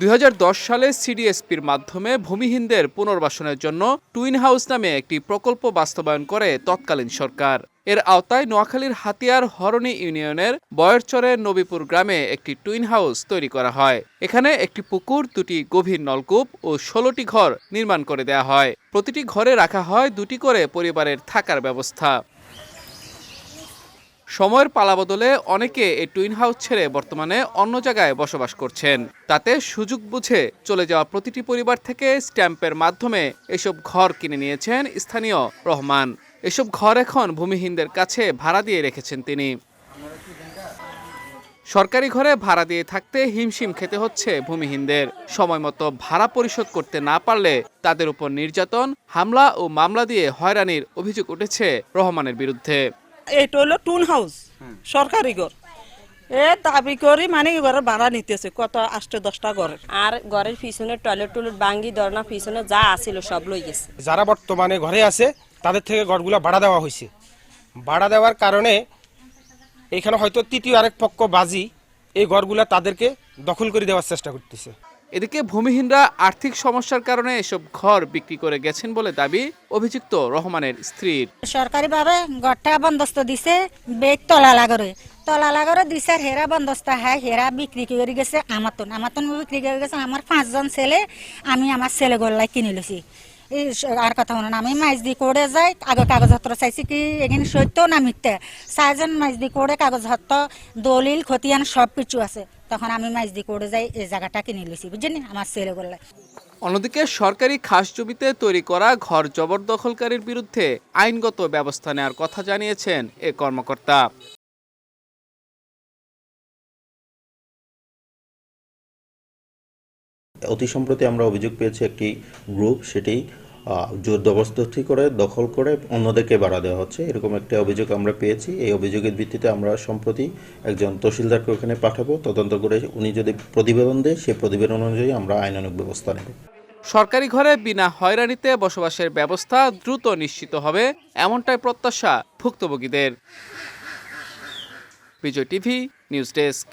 দুই হাজার দশ সালে সিডিএসপির মাধ্যমে ভূমিহীনদের পুনর্বাসনের জন্য টুইন হাউস নামে একটি প্রকল্প বাস্তবায়ন করে তৎকালীন সরকার। এর আওতায় নোয়াখালীর হাতিয়ার হরণী ইউনিয়নের বয়রচরের নবীপুর গ্রামে একটি টুইন হাউস তৈরি করা হয়। এখানে একটি পুকুর, দুটি গভীর নলকূপ ও ষোলোটি ঘর নির্মাণ করে দেয়া হয়। প্রতিটি ঘরে রাখা হয় দুটি করে পরিবারের থাকার ব্যবস্থা। সময়ের পালাবদলে অনেকে এই টুইন হাউস ছেড়ে বর্তমানে অন্য জায়গায় বসবাস করছেন। তাতে সুযোগ বুঝে চলে যাওয়া প্রতিটি পরিবার থেকে স্ট্যাম্পের মাধ্যমে এসব ঘর কিনে নিয়েছেন স্থানীয় রহমান। এসব ঘর এখন ভূমিহীনদের কাছে ভাড়া দিয়ে রেখেছেন তিনি। সরকারি ঘরে ভাড়া দিয়ে থাকতে হিমশিম খেতে হচ্ছে ভূমিহীনদের। সময় মতো ভাড়া পরিশোধ করতে না পারলে তাদের উপর নির্যাতন, হামলা ও মামলা দিয়ে হয়রানির অভিযোগ উঠেছে রহমানের বিরুদ্ধে। এইটা হলো টুন হাউস সরকারি ঘর এ দাবি করি মানে ঘরে ভাড়া নিতেছে কত আটটা দশটা ঘরের আর ঘরের পিছনে টয়লেট টয়লেট বাঙ্গি দরনা পিছনে যা আছিল সব লই গেছে। যারা বর্তমানে ঘরে আছে তাদের থেকে ঘরগুলো ভাড়া দেওয়া হয়েছে ভাড়া দেওয়ার কারণে এখানে হয়তো তৃতীয় আরেক পক্ষ বাজি এই ঘরগুলা তাদেরকে দখল করে দেওয়ার চেষ্টা করতেছে। এদিকে ভূমিহীনরা আর্থিক সমস্যার কারণে এসব ঘর বিক্রি করে গেছেন বলে দাবি অভিযুক্ত রহমানের স্ত্রীর। সরকারিভাবে ঘরটা বন্দোস্ত দিছে বেগ তলা লাগরে। তলা লাগরে দিছে, হেরা বন্দোস্ত হয়, হেরা বিক্রি করে গেছে আমাতন। আমাতন বিক্রি করে গেছে আমার পাঁচজন ছেলে, আমি আমার ছেলে গোল্লাই কিনে স- আর কথা শুনুন আমি মাইজ দি করে যাই, আগে কাগজপত্র চাইছি কি এখানে সত্য না মিথ্যে? চাইজন মাইজ দি করে কাগজপত্র দলিল, খতিয়ান সব কিছু আছে। তখন আমি মাইজ দি করে যাই, এই জায়গাটা কিনে লছি বুঝছেন আমার ছেলে গোল্লাই অন্যদিকে সরকারি খাস জমিতে তৈরি করা ঘর জবরদখলকারীর বিরুদ্ধে আইনগত ব্যবস্থা নেওয়ার কথা জানিয়েছেন এ কর্মকর্তা। অতি সম্প্রতি আমরা অভিযোগ পেয়েছি একটি গ্রুপ সেটি জোর জবরদস্তি করে দখল করে অন্যদেরকে বাড়া দেওয়া হচ্ছে। এরকম একটা অভিযোগ আমরা পেয়েছি। এই অভিযোগের ভিত্তিতে আমরা সম্প্রতি একজন তহসিলদারকে ওখানে পাঠাবো। তদন্ত করে উনি যদি প্রতিবেদন দেয় সেই প্রতিবেদন অনুযায়ী আমরা আইনানুগ ব্যবস্থা নেব। সরকারি ঘরে বিনা হয়রানিতে বসবাসের ব্যবস্থা দ্রুত নিশ্চিত হবে এমনটাই প্রত্যাশা ভুক্তভোগীদের। Vijay TV, news desk.